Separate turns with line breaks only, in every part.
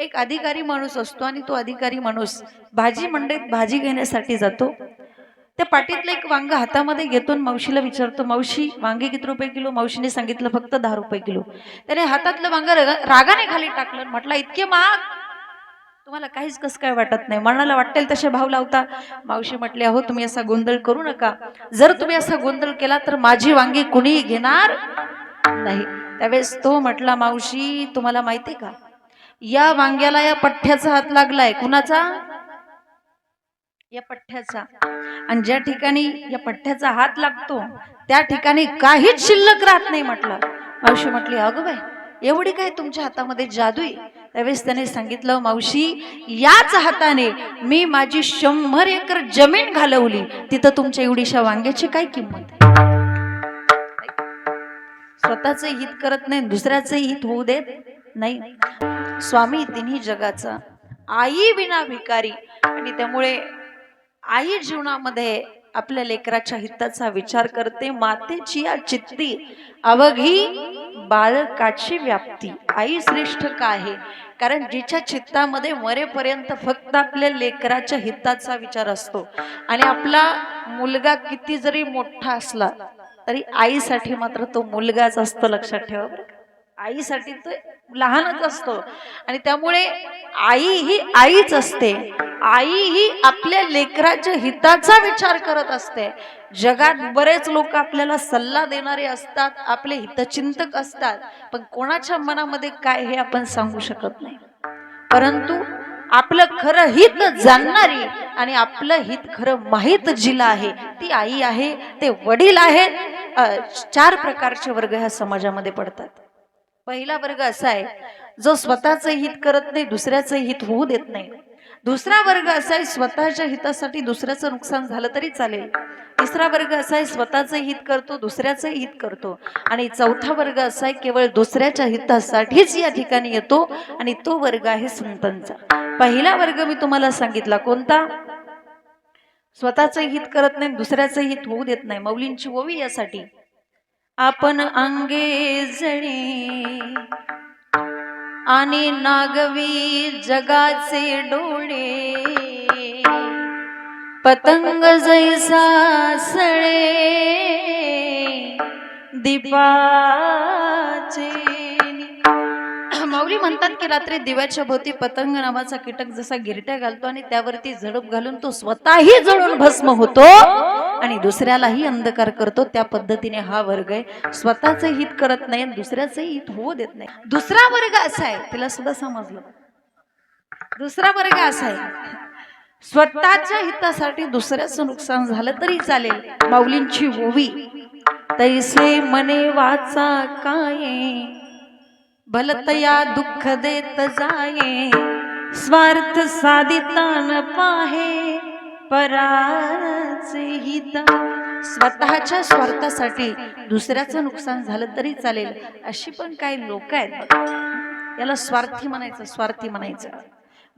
एक अधिकारी माणूस असतो आणि तो अधिकारी माणूस भाजी मंडईत भाजी घेण्यासाठी जातो. त्या पाटीतलं एक वांग हातामध्ये घेतो मावशीला विचारतो मावशी वांगे किती रुपये किलो? मावशीने सांगितलं फक्त दहा रुपये किलो. त्याने हातातलं वांग रागाने खाली टाकलं म्हटलं इतके महाग? तुम्हाला काहीच कसं काय वाटत नाही. मनाला वाटेल तसे भाव लावता. मावशी म्हटले अहो तुम्ही असा गोंधळ करू नका. जर तुम्ही असा गोंधळ केला तर माझी वांगी कुणीही घेणार नाही. त्यावेळेस तो म्हटला मावशी तुम्हाला माहितीये का? या वांग्याला या पठ्ठ्याचा हात लागलाय. कुणाचा? या पठ्ठ्याचा. आणि ज्या ठिकाणी या पठ्ठ्याचा हात लागतो त्या ठिकाणी काहीच शिल्लक राहत नाही म्हटलं. मावशी म्हटली अगं बाय एवढी काय तुमच्या हातामध्ये जादू आहे त्यावेळेस त्याने सांगितलं मावशी याच हाताने मी माझी शंभर एकर जमीन घालवली. तिथं तुमच्या एवढीशा वांग्याची काय किंमत स्वतःच हित करत नाही दुसऱ्याचं हित होऊ देत. नाही. स्वामी तिन्ही जगाचा. आई विना भिकारी. आणि त्यामुळे आई जीवनामध्ये आपल्या लेकराच्या हिताचा विचार करते. मातेची या चित्ती. अवघी बाळकाची व्याप्ती. आई श्रेष्ठ का आहे? कारण जिच्या चित्तामध्ये मरेपर्यंत फक्त आपल्या लेकराच्या हिताचा विचार असतो. आणि आपला मुलगा किती जरी मोठा असला तरी आईसाठी मात्र तो मुलगाच असतो लक्षात ठेवा बरं आईसाठी तो लहानच असतो. आणि त्यामुळे आई ही आईच असते. आई ही आपल्या लेकराच्या हिताचा विचार करत असते. जगात बरेच लोक आपल्याला सल्ला देणारे असतात आपले हितचिंतक असतात. पण कोणाच्या मनामध्ये काय हे आपण सांगू शकत नाही. परंतु आपलं खरं हित जाणणारी आणि आपलं हित खरं माहीत जिला आहे ती आई आहे ते वडील आहेत चार प्रकारचे वर्ग ह्या समाजामध्ये पडतात. पहिला वर्ग असा आहे जो स्वतःचं हित करत नाही दुसऱ्याचं हित होऊ देत नाही. दुसरा वर्ग असा आहे स्वतःच्या हितासाठी दुसऱ्याचं नुकसान झालं तरी चालेल. तिसरा वर्ग असा आहे स्वतःचं हित करतो दुसऱ्याचं हित करतो. आणि चौथा वर्ग असा आहे केवळ दुसऱ्याच्या हितासाठीच या ठिकाणी येतो आणि तो वर्ग आहे संतांचा. पहिला वर्ग मी तुम्हाला सांगितला कोणता? स्वतःचं हित करत नाही दुसऱ्याचं हित होऊ देत नाही. मौलींची ओवी यासाठी. आपण अंगे जणे आणि नागवी जगाचे डोळे. पतंग जैसा सळे. दीपाचे माऊली म्हणतात की रात्री दिव्याच्या भोवती पतंग नावाचा कीटक जसा गिरट्या घालतो आणि त्यावरती झडप घालून तो स्वतःही जळून भस्म होतो आणि दुसऱ्यालाही अंधकार करतो. त्या पद्धतीने हा वर्ग आहे. स्वतःच हित करत नाही आणि दुसऱ्याचं हित होऊ देत नाही. दुसरा वर्ग असा आहे. तिला सुद्धा समजलं. दुसरा वर्ग असा आहे. स्वतःच्या हितासाठी दुसऱ्याचं नुकसान झालं तरी चालेल. माऊलींची ओवी तैसे मने वाचा काय. भलतया दुःख देत जाये स्वार्थ साधिता न पाहे पराचे हित. स्वतःच्या स्वार्थासाठी दुसऱ्याचं नुकसान झालं तरी चालेल अशी पण काही लोक आहेत याला स्वार्थी म्हणायचं स्वार्थी म्हणायचं.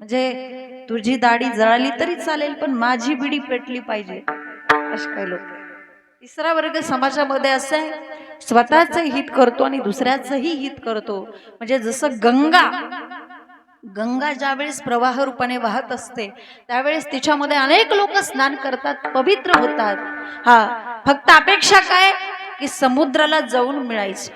म्हणजे तुझी दाढी जळाली तरी चालेल पण माझी बिडी पेटली पाहिजे अशी काही लोक आहेत. तिसरा वर्ग समाजामध्ये असं आहे स्वतःच हित करतो आणि दुसऱ्याचंही हित करतो. म्हणजे जसं गंगा गंगा ज्यावेळेस प्रवाह रूपाने वाहत असते त्यावेळेस तिच्यामध्ये अनेक लोक स्नान करतात पवित्र होतात. हा फक्त अपेक्षा काय? की समुद्राला जाऊन मिळायचं.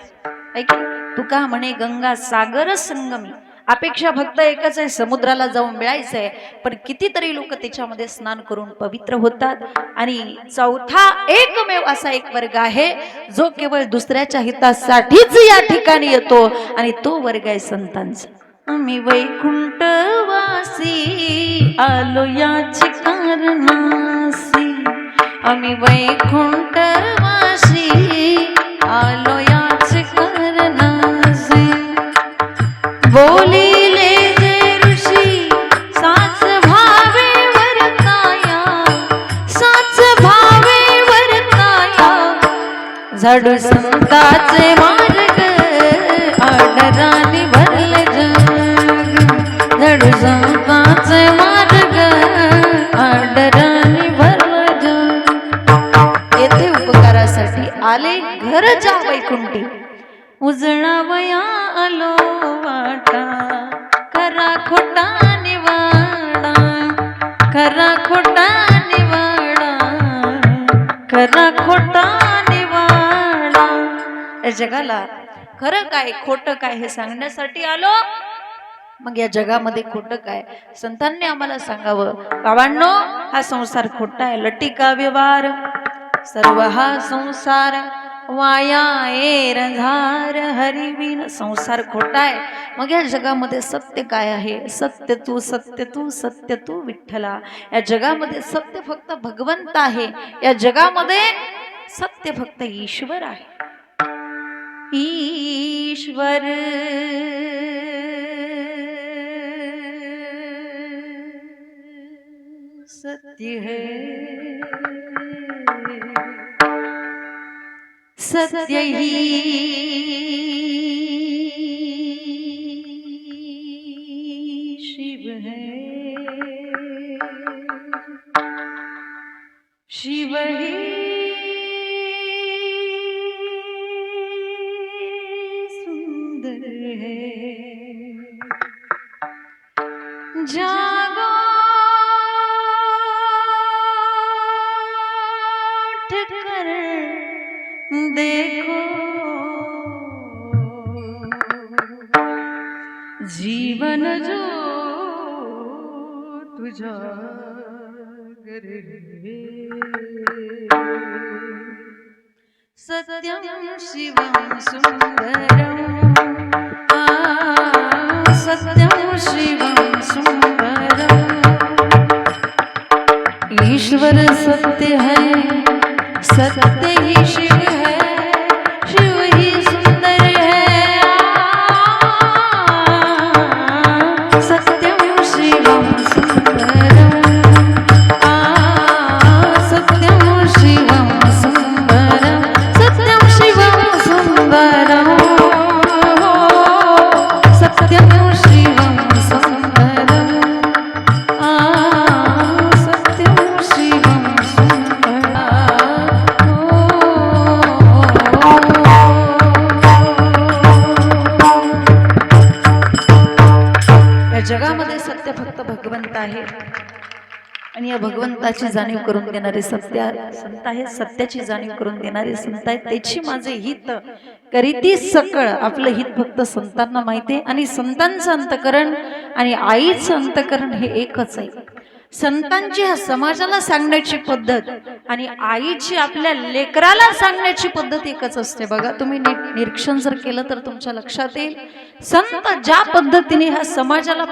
ऐक तुका म्हणे गंगा सागर संगमी अपेक्षा फक्त एकच आहे समुद्राला जाऊन मिळायचंय. पण कितीतरी लोक त्याच्यामध्ये स्नान करून पवित्र होतात. आणि चौथा एकमेव असा एक वर्ग आहे जो केवळ दुसऱ्याच्या हितासाठीच या ठिकाणी येतो. आणि तो वर्ग आहे संतांचा. आम्ही वैकुंठवासी आलो याची कारणासी. आम्ही वैकुंठवासी आलो झाडू संताचे मार्ग आडराने भरले जग. झाडू संताचे मार्ग आडराने भरले जग. येथे उपकारासाठी आले घर जा वैकुंठी. उजळावया आलो वाटा करा खोटा निवाडा. खरा खोटा निवाडा खरा खोटा या जगाला खरं काय खोटं काय हे सांगण्यासाठी आलो? मग या जगामध्ये खोटं काय? संतांनी आम्हाला सांगावं बाबांनो हा संसार खोटा आहे लटिका व्यवहार. सर्व हा संसार वाया एरधार हरिविन संसार खोटा आहे. मग या जगामध्ये सत्य काय आहे? सत्य तू सत्य तू सत्य तू विठ्ठला. या जगामध्ये सत्य फक्त भगवंत आहे. या जगामध्ये सत्य फक्त ईश्वर आहे. ईश्वर। सत्य है। सत्य ही। शिव है। शिव ही। जागो। कर देखो। जीवन जो तुझा सत्यम शिवम सुंदरम। सत्यम शिवम ईश्वर सत्य है सत्य ही शिव है शिव ही सुंदर है। आ, जगामध्ये सत्य फक्त भगवंत आहे. आणि या भगवंताची जाणीव करून देणारे सत्य संत आहे सत्याची जाणीव करून देणारे संत आहेत त्याची माझे हित करीती सकळ आपलं हित फक्त संतांना माहिती आहे. आणि संतांचं अंतकरण आणि आईचं अंतकरण हे एकच आहे. संतांची हा समाजाला सांगण्याची पद्धत आणि आईची आपल्या लेकराला सांगण्याची पद्धत एकच असते. बघा तुम्ही निरीक्षण जर केलं तर तुमच्या लक्षात येईल. संत ज्या पद्धतीने ह्या समाजाला